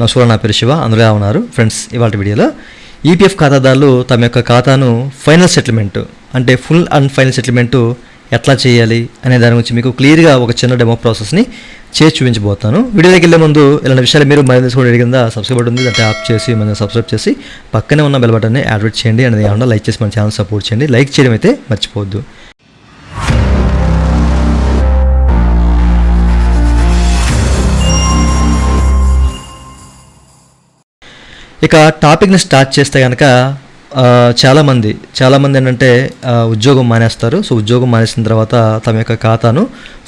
నమస్కారం నా పేరు శివ అందులో ఉన్నారు. ఫ్రెండ్స్ ఇవాళ వీడియోలో ఈపీఎఫ్ ఖాతాదారులు తమ యొక్క ఖాతాను ఫైనల్ సెటిల్మెంట్ అంటే ఫుల్ అండ్ ఫైనల్ సెటిల్మెంట్ ఎట్లా చేయాలి అనే దాని గురించి మీకు క్లియర్గా ఒక చిన్న డెమో ప్రాసెస్ని చేసి చూపించబోతాను వీడియోలోకి వెళ్ళే ముందు ఇలాంటి విషయాలు మీరు మరి కూడా అడిగిందా సబ్స్క్రైబ్ ఉంది. దాన్ని ట్యాప్ చేసి మన సబ్స్క్రైబ్ చేసి పక్కనే ఉన్న బెల్ బటన్ని యాక్టివేట్ చేయండి. అనేది ఏమన్నా లైక్ చేసి మన ఛానల్ సపోర్ట్ చేయండి. లైక్ చేయడం అయితే మర్చిపోవద్దు. ఇక టాపిక్ని స్టార్ట్ చేస్తే కనుక చాలామంది చాలామంది ఏంటంటే ఉద్యోగం మానేస్తారు. సో ఉద్యోగం మానేసిన తర్వాత తమ యొక్క ఖాతాను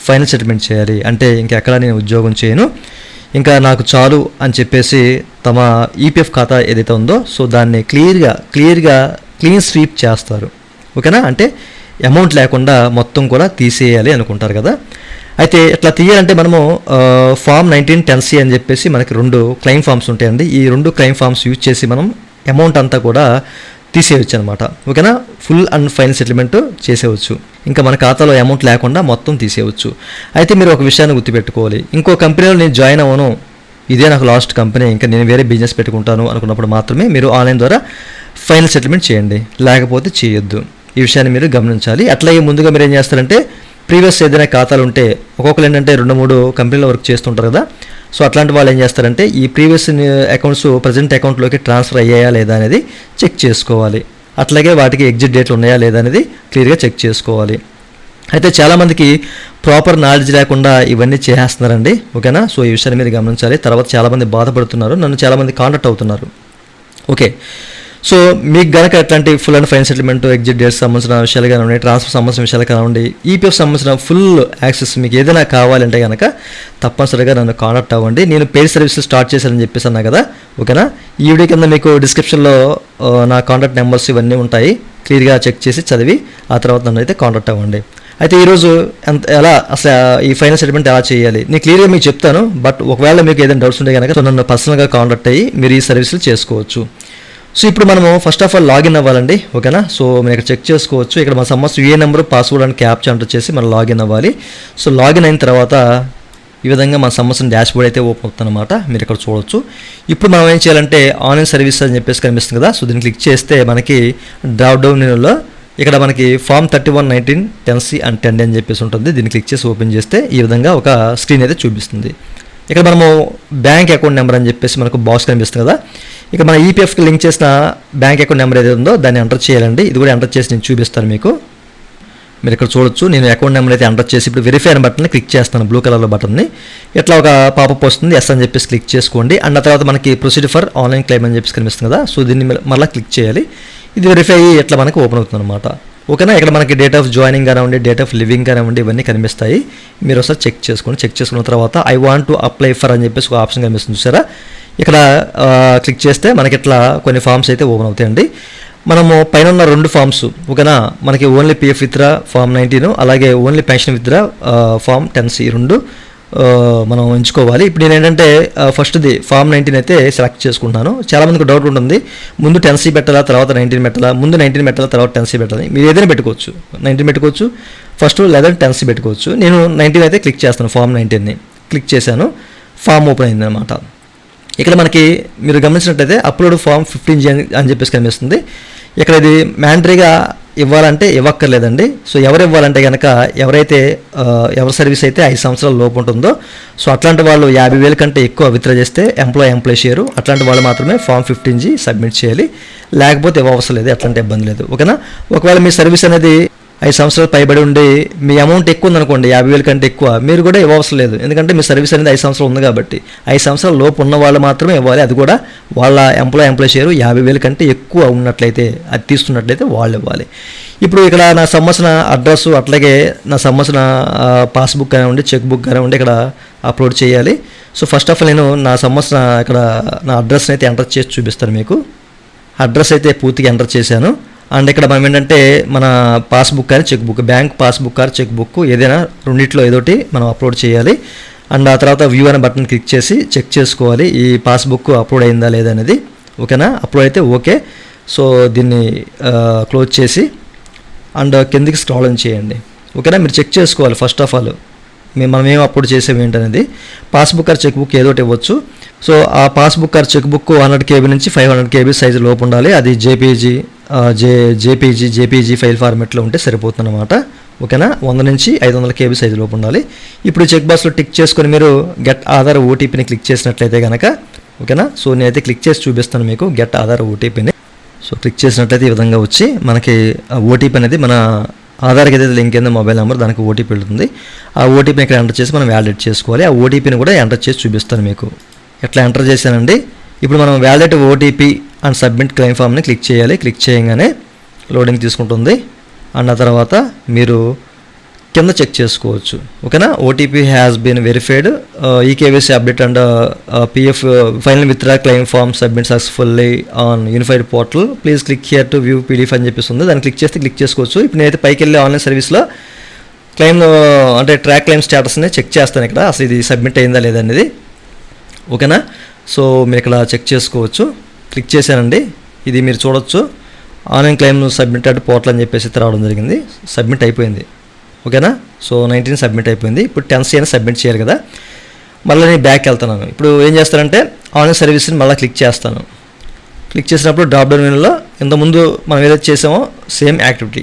ఫైనల్ సెటిల్మెంట్ చేయాలి. అంటే ఇంకెక్కడ నేను ఉద్యోగం చేయను. ఇంకా నాకు చాలు అని చెప్పేసి తమ ఈపీఎఫ్ ఖాతా ఏదైతే ఉందో సో దాన్ని క్లియర్గా క్లియర్గా క్లీన్ స్వీప్ చేస్తారు. ఓకేనా? అంటే అమౌంట్ లేకుండా మొత్తం కూడా తీసేయాలి అనుకుంటారు కదా. అయితే ఇట్లా తీయాలంటే మనము ఫామ్ నైన్టీన్ టెన్ సి అని చెప్పేసి మనకి రెండు క్లెయిమ్ ఫామ్స్ ఉంటాయండి. ఈ రెండు క్లెయిమ్ ఫామ్స్ యూజ్ చేసి మనం అమౌంట్ అంతా కూడా తీసేయచ్చు అనమాట ఓకేనా ఫుల్ అండ్ ఫైనల్ సెటిల్మెంట్ చేసేవచ్చు ఇంకా మన ఖాతాలో అమౌంట్ లేకుండా మొత్తం తీసేయవచ్చు అయితే మీరు ఒక విషయాన్ని గుర్తుపెట్టుకోవాలి. ఇంకో కంపెనీలో నేను జాయిన్ అవ్వను. ఇదే నాకు లాస్ట్ కంపెనీ ఇంకా నేను వేరే బిజినెస్ పెట్టుకుంటాను అనుకున్నప్పుడు మాత్రమే మీరు ఆన్లైన్ ద్వారా ఫైనల్ సెటిల్మెంట్ చేయండి. లేకపోతే చేయొద్దు. ఈ విషయాన్ని మీరు గమనించాలి. అట్లాగే ముందుగా మీరు ఏం చేస్తారంటే ప్రీవియస్ ఏదైనా ఖాతాలు ఉంటే ఒక్కొక్కరు ఏంటంటే రెండు మూడు కంపెనీలో వర్క్ చేస్తుంటారు కదా. సో అట్లాంటి వాళ్ళు ఏం చేస్తారంటే ఈ ప్రీవియస్ అకౌంట్స్ ప్రజెంట్ అకౌంట్లోకి ట్రాన్స్ఫర్ అయ్యాయా లేదా అనేది చెక్ చేసుకోవాలి. అట్లాగే వాటికి ఎగ్జిట్ డేట్లు ఉన్నాయా లేదా అనేది క్లియర్గా చెక్ చేసుకోవాలి. అయితే చాలామందికి ప్రాపర్ నాలెడ్జ్ లేకుండా ఇవన్నీ చేసేస్తున్నారండి ఓకేనా? సో ఈ విషయాన్ని మీరు గమనించాలి. తర్వాత చాలామంది బాధపడుతున్నారు. నన్ను చాలామంది కాంటాక్ట్ అవుతున్నారు. ఓకే. సో మీకు గనక అట్లాంటి full and fine settlement exit dates సంబంధించిన విషయాలు కానివ్వండి ట్రాన్స్ఫర్ సంబంధించిన విషయాలు కానివ్వండి ఈపీఎఫ్ సంబంధించిన ఫుల్ యాక్సెస్ మీకు ఏదైనా కావాలంటే కనుక తప్పనిసరిగా నన్ను కాంటాక్ట్ అవ్వండి. నేను పేడ్ సర్వీసెస్ స్టార్ట్ చేశానని చెప్పేసి అన్నా కదా ఓకేనా? ఈ వీడియో కింద మీకు డిస్క్రిప్షన్లో నా కాంటాక్ట్ నెంబర్స్ ఇవన్నీ ఉంటాయి. క్లియర్గా చెక్ చేసి చదివి ఆ తర్వాత నన్ను అయితే కాంటాక్ట్ అవ్వండి. అయితే ఈరోజు ఎంత ఎలా అసలు ఈ ఫైనల్ సెటిల్మెంట్ ఎలా చేయాలి? నేను క్లియర్గా మీకు చెప్తాను బట్ ఒకవేళ మీకు ఏదైనా డౌట్స్ ఉంటే కనుక నన్ను పర్సనల్గా కాంటాక్ట్ అయ్యి మీరు ఈ సర్వీసులు చేసుకోవచ్చు. సో ఇప్పుడు మనము ఫస్ట్ ఆఫ్ ఆల్ లాగిన్ అవ్వాలండి ఓకేనా? సో మీరు ఇక్కడ చెక్ చేసుకోవచ్చు. ఇక్కడ మన సమస్య ఏ నెంబర్ పాస్వర్డ్ అని క్యాప్చా అంటూ చేసి మనం లాగిన్ అవ్వాలి. సో లాగిన్ అయిన తర్వాత ఈ విధంగా మన సమస్యను డాష్ బోర్డ్ అయితే ఓపెన్ అవుతుంది అనమాట మీరు ఇక్కడ చూడొచ్చు. ఇప్పుడు మనం ఏం చేయాలంటే ఆన్లైన్ సర్వీస్ అని చెప్పేసి కనిపిస్తుంది కదా సో దీన్ని క్లిక్ చేస్తే మనకి డ్రాప్ డౌన్ మెనూలో ఇక్కడ మనకి form thirty one nineteen ten C and ten అని చెప్పేసి ఉంటుంది. దీన్ని క్లిక్ చేసి ఓపెన్ చేస్తే ఈ విధంగా ఒక స్క్రీన్ అయితే చూపిస్తుంది. ఇక్కడ మనము బ్యాంక్ అకౌంట్ నెంబర్ అని చెప్పేసి మనకు బాక్స్ కనిపిస్తుంది కదా. ఇక మన ఈపీఎఫ్కి లింక్ చేసిన బ్యాంక్ అకౌంట్ నెంబర్ ఏదైతే ఉందో దాన్ని ఎంటర్ చేయాలండి. ఇది కూడా ఎంటర్ చేసి నేను చూపిస్తాను మీకు. మీరు ఇక్కడ చూడొచ్చు. నేను అకౌంట్ నెంబర్ అయితే ఎంటర్ చేసి ఇప్పుడు వెరిఫై అనే బటన్ని క్లిక్ చేస్తాను బ్లూ కలర్లో బటన్ని. ఇట్లా ఒక పాపప్ వస్తుంది. ఎస్ అని చెప్పేసి క్లిక్ చేసుకోండి. అండ్ ఆ తర్వాత మనకి ప్రొసీడ్ ఫర్ ఆన్లైన్ క్లెయిమ్ అని చెప్పేసి కనిపిస్తుంది కదా. సో దీన్ని మళ్ళీ- క్లిక్ చేయాలి. ఇది వెరిఫై అయ్యి ఇట్లా మనకి ఓపెన్ అవుతుంది అనమాట ఓకేనా? ఇక్కడ మనకి డేట్ ఆఫ్ జాయినింగ్ కానివ్వండి డేట్ ఆఫ్ లివింగ్ కానివ్వండి ఇవన్నీ కనిపిస్తాయి. మీరు ఒకసారి చెక్ చేసుకోండి. చెక్ చేసుకున్న తర్వాత I want to apply for అని చెప్పేసి ఒక ఆప్షన్ కనిపిస్తుంది చూసారా? ఇక్కడ క్లిక్ చేస్తే మనకి ఇట్లా కొన్ని ఫామ్స్ అయితే ఓపెన్ అవుతాయండి. మనము పైన ఉన్న రెండు ఫామ్స్ ఓకేనా? మనకి only PF withdraw form nineteen అలాగే only pension withdraw form ten C రెండు. మనం ఎంచుకోవాలి. ఇప్పుడు నేను ఏంటంటే ఫస్ట్ది ఫామ్ నైన్టీన్ అయితే సెలెక్ట్ చేసుకుంటున్నాను చాలా మందికి డౌట్ ఉంటుంది. ముందు టెన్ సీ పెట్టాలా తర్వాత నైన్టీన్ పెట్టాలా ముందు నైన్టీన్ పెట్టాలా తర్వాత టెన్ సీ పెట్టాలి మీరు ఏదైనా పెట్టుకోవచ్చు. నైన్టీన్ పెట్టుకోవచ్చు. ఫస్ట్ లేదా టెన్ సీ పెట్టుకోవచ్చు. నేను నైన్టీన్ అయితే క్లిక్ చేస్తాను ఫామ్ నైన్టీన్ని క్లిక్ చేశాను. ఫామ్ ఓపెన్ అయింది అనమాట ఇక్కడ మనకి మీరు గమనించినట్లయితే అప్లోడ్ ఫామ్ ఫిఫ్టీన్ జీ అని చెప్పేసి కనిపిస్తుంది. ఇక్కడ ఇది మ్యాండరీగా ఇవ్వాలంటే ఇవ్వక్కర్లేదండి. సో ఎవరు ఇవ్వాలంటే కనుక ఎవరైతే ఎవరి సర్వీస్ అయితే ఐదు సంవత్సరాల లోపు ఉంటుందో సో అట్లాంటి వాళ్ళు యాభై వేల కంటే ఎక్కువ విత్డ్రా చేస్తే ఎంప్లాయ్ ఎంప్లాయ్ షేరు. అట్లాంటి వాళ్ళు మాత్రమే ఫామ్ ఫిఫ్టీన్ జీ సబ్మిట్ చేయాలి. లేకపోతే ఇవ్వవసరం లేదు అట్లాంటి ఇబ్బంది లేదు. ఓకేనా? ఒకవేళ మీ సర్వీస్ అనేది ఐదు సంవత్సరాలు పైబడి ఉండి మీ అమౌంట్ ఎక్కువ ఉందనుకోండి యాభై వేల కంటే ఎక్కువ మీరు కూడా ఇవ్వవసరం లేదు. ఎందుకంటే మీ సర్వీస్ అనేది ఐదు సంవత్సరాలు ఉంది కాబట్టి. ఐదు సంవత్సరాల లోపు ఉన్న వాళ్ళు మాత్రమే ఇవ్వాలి. అది కూడా వాళ్ళ ఎంప్లాయ్ ఎంప్లాయ్ షేరు యాభై వేల కంటే ఎక్కువ ఉన్నట్లయితే అది తీసుకున్నట్లయితే వాళ్ళు ఇవ్వాలి. ఇప్పుడు ఇక్కడ నా సంబంధించిన అడ్రస్ అట్లాగే నా సంబంధించిన పాస్బుక్ కానివ్వండి చెక్ బుక్ కానివ్వండి ఇక్కడ అప్లోడ్ చేయాలి. సో ఫస్ట్ ఆఫ్ ఆల్ నేను నా సంబంధించిన ఇక్కడ నా అడ్రస్ని అయితే ఎంటర్ చేసి చూపిస్తాను మీకు. అడ్రస్ అయితే పూర్తిగా ఎంటర్ చేశాను. అండ్ ఇక్కడ మనం ఏంటంటే మన పాస్బుక్ కానీ చెక్ బుక్ బ్యాంక్ పాస్బుక్ కానీ చెక్ బుక్ ఏదైనా రెండిట్లో ఏదోటి మనం అప్లోడ్ చేయాలి. అండ్ ఆ తర్వాత వ్యూ అనే బటన్ క్లిక్ చేసి చెక్ చేసుకోవాలి ఈ పాస్బుక్ అప్లోడ్ అయిందా లేదా అనేది. ఓకేనా? అప్లోడ్ అయితే ఓకే. సో దీన్ని క్లోజ్ చేసి అండ్ కిందికి స్క్రాల్ చేయండి. ఓకేనా? మీరు చెక్ చేసుకోవాలి ఫస్ట్ ఆఫ్ ఆల్. మేము మనం ఏం అప్లోడ్ చేసేవి ఏంటనేది. పాస్బుక్ ఆర్ చెక్ బుక్ ఏదోటి ఇవ్వచ్చు. సో ఆ passbook or cheque book hundred KB నుంచి ఫైవ్ హండ్రెడ్ కేబీ సైజు లోపు ఉండాలి. అది JPG J JPG JPG file ఫార్మెట్లో ఉంటే సరిపోతుందన్నమాట. ఓకేనా? వంద నుంచి ఐదు వందల కేబీ సైజు లోపు ఉండాలి. ఇప్పుడు చెక్ బాక్స్లో టిక్ చేసుకొని మీరు గెట్ ఆధార్ ఓటీపీని క్లిక్ చేసినట్లయితే కనుక ఓకేనా? సో నేనైతే క్లిక్ చేసి చూపిస్తాను మీకు గెట్ ఆధార్ ఓటీపీని. సో క్లిక్ చేసినట్లయితే ఈ విధంగా వచ్చి మనకి ఓటీపీ అనేది మన ఆధార్కి ఏదైతే లింక్ అయిందో మొబైల్ నెంబర్ దానికి ఓటీపీ వెళ్తుంది. ఆ ఓటీపీని ఇక్కడ ఎంటర్ చేసి మనం వ్యాలిడేట్ చేసుకోవాలి. ఆ ఓటీపీని కూడా ఎంటర్ చేసి చూపిస్తాను మీకు. ఎట్లా ఎంటర్ చేశానండి? ఇప్పుడు మనం validate OTP and submit claim ఫామ్ని క్లిక్ చేయాలి. క్లిక్ చేయగానే లోడింగ్ తీసుకుంటుంది. అండ్ ఆ తర్వాత మీరు కింద చెక్ చేసుకోవచ్చు. ఓకేనా? OTP has been verified eKYC update and PF final withdraw claim form submit successfully on unified portal please click here to view PDF అని చెప్పేసి దాన్ని క్లిక్ చేస్తే క్లిక్ చేసుకోవచ్చు. ఇప్పుడు నేనైతే పైకి వెళ్ళి ఆన్లైన్ సర్వీస్లో క్లెయిమ్ అంటే ట్రాక్ క్లెయిమ్ స్టేటస్ని చెక్ చేస్తాను ఇక్కడ. అసలు ఇది సబ్మిట్ అయిందా లేదా అనేది. ఓకేనా? సో మీరు ఇక్కడ చెక్ చేసుకోవచ్చు. క్లిక్ చేశానండి. ఇది మీరు చూడొచ్చు. ఆన్లైన్ క్లెయిమ్ సబ్మిటెడ్ పోర్టల్ అని చెప్పేసి అయితే రావడం జరిగింది. సబ్మిట్ అయిపోయింది. ఓకేనా? సో నైన్టీన్ సబ్మిట్ అయిపోయింది. ఇప్పుడు టెన్ సి అని సబ్మిట్ చేయాలి కదా. మళ్ళీ నేను బ్యాక్ వెళ్తున్నాను. ఇప్పుడు ఏం చేస్తానంటే ఆన్లైన్ సర్వీస్ని మళ్ళీ క్లిక్ చేస్తాను. క్లిక్ చేసినప్పుడు డ్రాప్ డౌన్ మెనూలో ఇంతకుముందు మనం ఏదైతే చేసామో సేమ్ యాక్టివిటీ.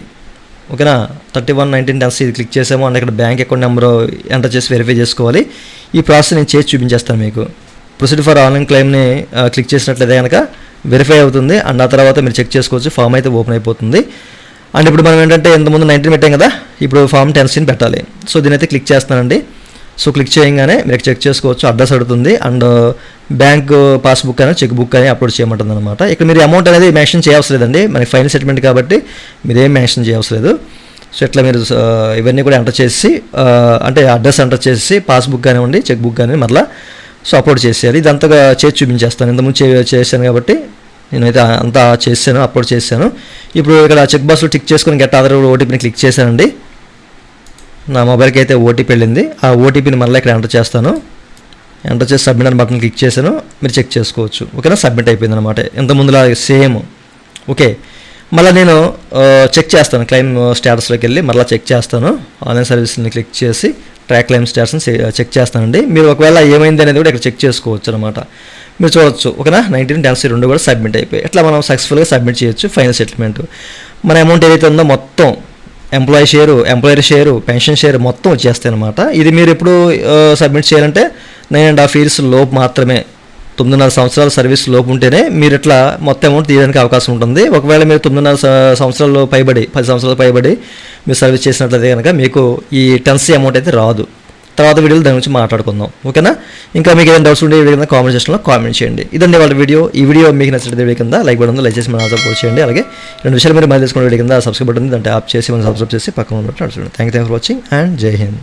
ఓకేనా? థర్టీ వన్ నైన్టీన్ టెన్స్ ఇది క్లిక్ చేసాము. అండ్ ఇక్కడ బ్యాంక్ అకౌంట్ నెంబర్ ఎంటర్ చేసి వెరిఫై చేసుకోవాలి. ఈ ప్రాసెస్ నేను చేసి చూపించేస్తాను మీకు. ప్రొసీడ్ ఫర్ ఆన్లైన్ క్లెయిమ్ని క్లిక్ చేసినట్లయితే కనుక వెరిఫై అవుతుంది. అండ్ ఆ తర్వాత మీరు చెక్ చేసుకోవచ్చు. ఫామ్ అయితే ఓపెన్ అయిపోతుంది. అండ్ ఇప్పుడు మనం ఏంటంటే ఇంతకుముందు నైన్టీన్ పెట్టాం కదా ఇప్పుడు ఫామ్ టెన్సీన్ పెట్టాలి. సో దీని అయితే క్లిక్ చేస్తానండి సో క్లిక్ చేయగానే మీరు చెక్ చేసుకోవచ్చు. అడ్రస్ అడుగుతుంది. అండ్ బ్యాంక్ పాస్బుక్ అని చెక్ బుక్ అని అప్లోడ్ చేయమంటుంది అనమాట ఇక్కడ మీరు అమౌంట్ అనేది మెన్షన్ చేయవసరం లేదండి మనకి ఫైనల్ సెటిల్మెంట్ కాబట్టి మీరు ఏం మెన్షన్ చేయవసరం లేదు సో ఇట్లా మీరు ఇవన్నీ కూడా ఎంటర్ చేసి అంటే అడ్రస్ ఎంటర్ చేసి పాస్బుక్ కానివ్వండి చెక్ బుక్ కానీ మరలా సో అప్లోడ్ చేసేయాలి. ఇదంతగా చేసి చూపించేస్తాను. ఇంతకుముందు చేశాను కాబట్టి నేనైతే అంతా చేశాను అప్లోడ్ చేశాను. ఇప్పుడు ఇక్కడ చెక్ బాక్స్లో టిక్ చేసుకొని గెట్ ఆధార్ ఓటీపీని క్లిక్ చేశానండి. నా మొబైల్కి అయితే ఓటీపీ వెళ్ళింది. ఆ ఓటీపీని మళ్ళీ ఇక్కడ ఎంటర్ చేస్తాను. ఎంటర్ చేసి సబ్మిట్ అని బటన్ క్లిక్ చేశాను. మీరు చెక్ చేసుకోవచ్చు. ఓకేనా? సబ్మిట్ అయిపోయింది అనమాట ఇంత ముందులా సేమ్ ఓకే. మళ్ళీ నేను చెక్ చేస్తాను. క్లెయిమ్ స్టేటస్లోకి వెళ్ళి మళ్ళీ చెక్ చేస్తాను. ఆన్లైన్ సర్వీస్ని క్లిక్ చేసి ట్రాక్ క్లెయిమ్ స్టేటస్ని చెక్ చేస్తానండి. మీరు ఒకవేళ ఏమైంది అనేది కూడా ఇక్కడ చెక్ చేసుకోవచ్చు అనమాట మీరు చూడొచ్చు. ఓకేనా? నైన్టీన్ టెన్సీ రెండు కూడా సబ్మిట్ అయిపోయి ఇట్లా మనం సక్సెస్ఫుల్గా సబ్మిట్ చేయొచ్చు? ఫైనల్ సెటిల్మెంట్ మన అమౌంట్ ఏదైతే ఉందో మొత్తం employee share employer share pension share మొత్తం వచ్చేస్తాయి అనమాట ఇది మీరు ఎప్పుడు సబ్మిట్ చేయాలంటే నైన్ అండ్ హాఫ్ ఇయర్స్ లోపు మాత్రమే తొమ్మిదిన్నర సంవత్సరాల సర్వీస్ లోపు ఉంటేనే మీరు ఇట్లా మొత్తం అమౌంట్ తీయడానికి అవకాశం ఉంటుంది. ఒకవేళ మీరు తొమ్మిదిన్నర సంవత్సరాలు పైబడి పది సంవత్సరాలు పైబడి మీరు సర్వీస్ చేసినట్లయితే కనుక మీకు ఈ టెన్సీ అమౌంట్ అయితే రాదు. తర్వాత వీడియోలో దాని గురించి మాట్లాడుకుందాం. ఓకేనా ఇంకా మీకు ఏదైనా డౌట్స్ ఉంటే వీడియో కింద కామెంట్ సెక్షన్లో కామెంట్ చేయండి. ఇదండి వాళ్ళ వీడియో ఈ వీడియో మీకు నచ్చినట్టు వీడియో కింద లైక్ బటన్ లైక్ చేసి మన సపోర్ట్ చేయండి. అలాగే రెండు విషయాలు మీరు మళ్ళీ తీసుకున్న వీడియో కింద సబ్స్క్రైబ్ బటన్ దాంట్లో ఆప్ చేసి మనం సబ్స్క్రైబ్ చేసి పక్కన ఉన్నట్టు నడుచుకోండి. Thank you for watching and Jai Hind